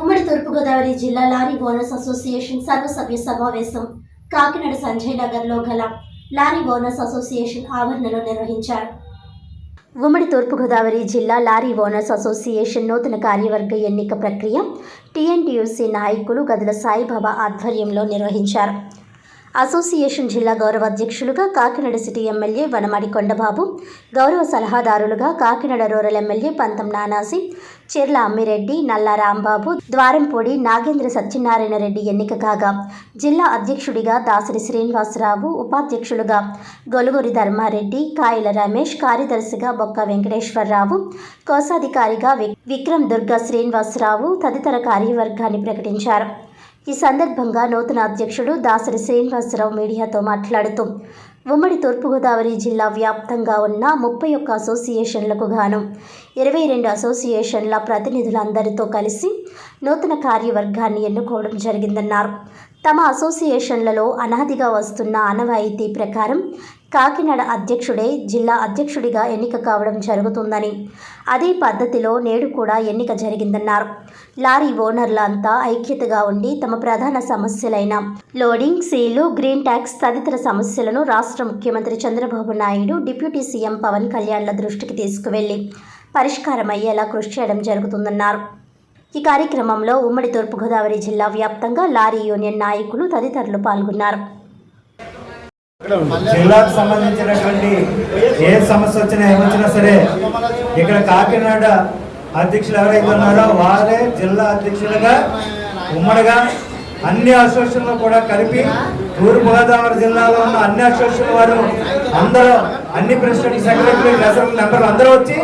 ఉమ్మడి తూర్పుగోదావరి జిల్లా lorry owners association సర్వసభ్య సమావేశం కాకినాడ సంజయ్ నగర్లో గల లారీ ఓనర్స్ అసోసియేషన్ ఆవరణలో నిర్వహించారు. ఉమ్మడి తూర్పుగోదావరి జిల్లా లారీ ఓనర్స్ అసోసియేషన్ నూతన కార్యవర్గ ఎన్నిక ప్రక్రియ టీఎన్టీయూసీ నాయకులు గదుల సాయిబాబా ఆధ్వర్యంలో నిర్వహించారు. అసోసియేషన్ జిల్లా గౌరవ అధ్యక్షులుగా కాకినాడ సిటీ ఎమ్మెల్యే వనమాడి కొండబాబు గౌరవ సలహాదారులుగా కాకినాడ రూరల్ ఎమ్మెల్యే పంతం నానాసి చెర్ల అమ్మిరెడ్డి నల్లా రాంబాబు ద్వారంపూడి నాగేంద్ర సత్యనారాయణ రెడ్డి ఎన్నిక కాగా జిల్లా అధ్యక్షుడిగా దాసరి శ్రీనివాసరావు ఉపాధ్యక్షులుగా గొలుగురి ధర్మారెడ్డి కాయల రమేష్ కార్యదర్శిగా బొక్క వెంకటేశ్వరరావు కోశాధికారిగా విక్రమ్ దుర్గా శ్రీనివాసరావు తదితర కార్యవర్గాన్ని ప్రకటించారు. ఈ సందర్భంగా నూతన అధ్యక్షుడు దాసరి శ్రీనివాసరావు మీడియాతో మాట్లాడుతూ ఉమ్మడి తూర్పుగోదావరి జిల్లా వ్యాప్తంగా ఉన్న ముప్పై ఒక్క అసోసియేషన్లకు గాను ఇరవై రెండు అసోసియేషన్ల ప్రతినిధులందరితో కలిసి నూతన కార్యవర్గాన్ని ఎన్నుకోవడం జరిగిందన్నారు. తమ అసోసియేషన్లలో అనాదిగా వస్తున్న ఆనవాయితీ ప్రకారం కాకినాడ అధ్యక్షుడే జిల్లా అధ్యక్షుడిగా ఎన్నిక కావడం జరుగుతుందని. అదే పద్ధతిలో నేడు కూడా ఎన్నిక జరిగిందన్నారు. లారీ ఓనర్లంతా ఐక్యతగా ఉండి తమ ప్రధాన సమస్యలైన లోడింగ్ సీలు గ్రీన్ ట్యాక్స్ తదితర సమస్యలను రాష్ట్ర ముఖ్యమంత్రి చంద్రబాబు నాయుడు డిప్యూటీ సీఎం పవన్ కళ్యాణ్ల దృష్టికి తీసుకువెళ్ళి పరిష్కారమయ్యేలా కృషి చేయడం జరుగుతుందన్నారు. ఈ కార్యక్రమంలో ఉమ్మడి తూర్పుగోదావరి జిల్లా వ్యాప్తంగా లారీ యూనియన్ నాయకులు తదితరులు పాల్గొన్నారు. జిల్లాకు సంబంధించినటువంటి ఏ సమస్య వచ్చినా ఏమొచ్చినా సరే ఇక్కడ కాకినాడ అధ్యక్షులు ఎవరైతే ఉన్నారో వారే జిల్లా అధ్యక్షులుగా ఉమ్మడిగా అన్ని అసోసియేషన్లు కూడా కలిపి తూర్పు గోదావరి జిల్లాలో ఉన్న అన్ని అసోసియేషన్ వారు అందరూ అన్ని ప్రెసిడెంట్ సెక్రటరీ ప్రెసిడెంట్ మెంబర్లు అందరూ వచ్చి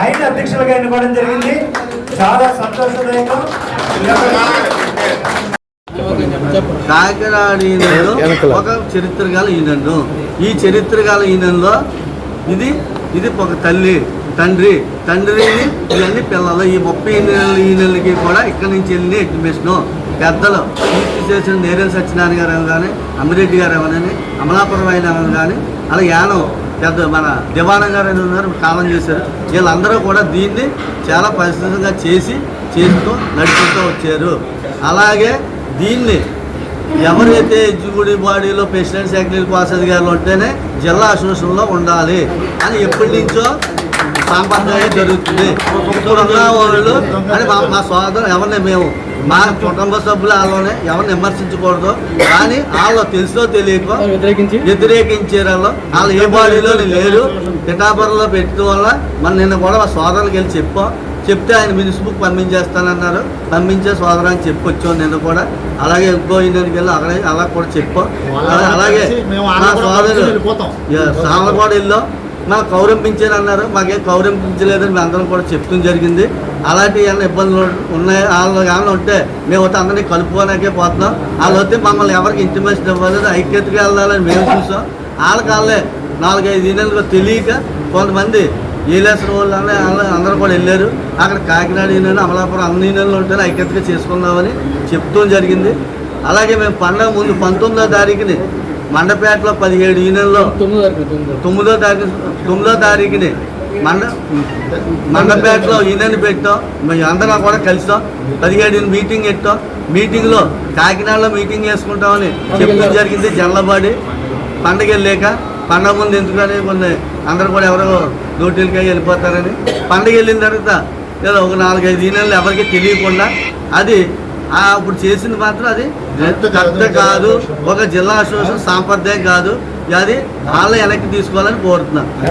ఆయన అధ్యక్షులుగా ఎన్నుకోవడం జరిగింది. చాలా సంతోషదాయకం. కాకినాడ ఈయనలో ఒక చరిత్ర గల ఈయనను ఈ చరిత్ర గల ఈయనలో ఇది ఇది ఒక తల్లి తండ్రి తండ్రిని ఇవన్నీ పిల్లలు. ఈ ముప్పై నెలల ఈయనలకి కూడా ఇక్కడి నుంచి వెళ్ళిన ఎడ్యుకేషను పెద్దలు. కీర్తి చేసిన నేరేల సత్యనారాయణ గారు ఏమో కానీ అమ్మిరెడ్డి గారు ఏమని అమలాపురం ఏమో కానీ అలా యానం పెద్ద మన దివాణం గారు అని ఉన్నారు కాలం చేశారు. వీళ్ళందరూ కూడా దీన్ని చాలా పరిస్థితిగా చేసి చేస్తూ నడుపుతూ వచ్చారు. అలాగే దీన్ని ఎవరైతే ఎగ్జిక్యూటివ్ బాడీలో ప్రెసిడెంట్ సెక్రటరీ పాస్ గారు ఉంటేనే జిల్లా అసోసియేషన్లో ఉండాలి అని ఎప్పటి నుంచో సాంప్రదాయం జరుగుతుంది. ఇప్పుడు ఉన్న వాళ్ళు అని మా మా సోదరు ఎవరిని మేము మా కుటుంబ సభ్యులు వాళ్ళనే ఎవరిని విమర్శించకూడదు. కానీ వాళ్ళు తెలుసో తెలియకో వ్యతిరేకించారు వాళ్ళు వాళ్ళు ఏ బాడీలో లేరు పిఠాపురంలో పెట్టడం వల్ల మన నిన్న కూడా మా సోదరులకు వెళ్ళి చెప్పాం. చెప్తే ఆయన మినిస్ బుక్ పంపించేస్తానన్నారు. పంపించే సోదరు అని చెప్పొచ్చాం నిన్న కూడా. అలాగే ఇంకో ఇండియన్కి వెళ్ళి అక్కడ అలా కూడా చెప్పాం. అలా- అలాగే మా సోదరు సామలకోట వెళ్ళాం మాకు కౌరంపించారు అన్నారు మాకేం కౌరంపించలేదని మేము అందరం కూడా చెప్తుంది జరిగింది. అలాంటి ఏమైనా ఇబ్బందులు ఉన్నాయి? వాళ్ళు ఏమైనా ఉంటే మేము అయితే అందరినీ కలుపుకోనాకే పోతున్నాం. వాళ్ళు వస్తే మమ్మల్ని ఎవరికి ఇంటిమేషన్ ఇవ్వలేదు. ఐక్యతగా వెళ్ళాలని మేము చూసాం. వాళ్ళకి వాళ్ళే నాలుగైదు దినాలుగా తెలియక కొంతమంది ఏలేసిన వాళ్ళు అందరూ కూడా వెళ్ళారు. అక్కడ కాకినాడ ఈనెలు అమలాపురం అన్ని ఈనెలు ఉంటేనే ఐక్యతగా చేసుకుందామని చెప్తూ జరిగింది. అలాగే మేము పండగ ముందు పంతొమ్మిదో తారీఖుని మండపేటలో పదిహేడు ఈనెల్లో తొమ్మిదో తారీఖు తొమ్మిదో. తారీఖుని మండ మండపేటలో ఈయనని పెట్టాం. మేము అందరం కూడా కలిసాం. పదిహేడు మీటింగ్ పెట్టాం. మీటింగ్లో కాకినాడలో మీటింగ్ చేసుకుంటామని చెప్పడం జరిగింది జల్లబాడి పండగ వెళ్ళాక పండగ ముందు ఎందుకని కొన్ని అందరూ కూడా ఎవరో డ్యూటీలకి వెళ్ళిపోతారని. పండగ వెళ్ళిన తర్వాత ఏదో ఒక నాలుగైదు ఈనెలు ఎవరికి తెలియకుండా అది అప్పుడు చేసింది మాత్రం అది కరెక్ట్ కాదు ఒక జిల్లా అసోసియేషన్ సాంప్రదాయం కాదు అది వాళ్ళ వెనక్కి తీసుకోవాలని కోరుతున్నాను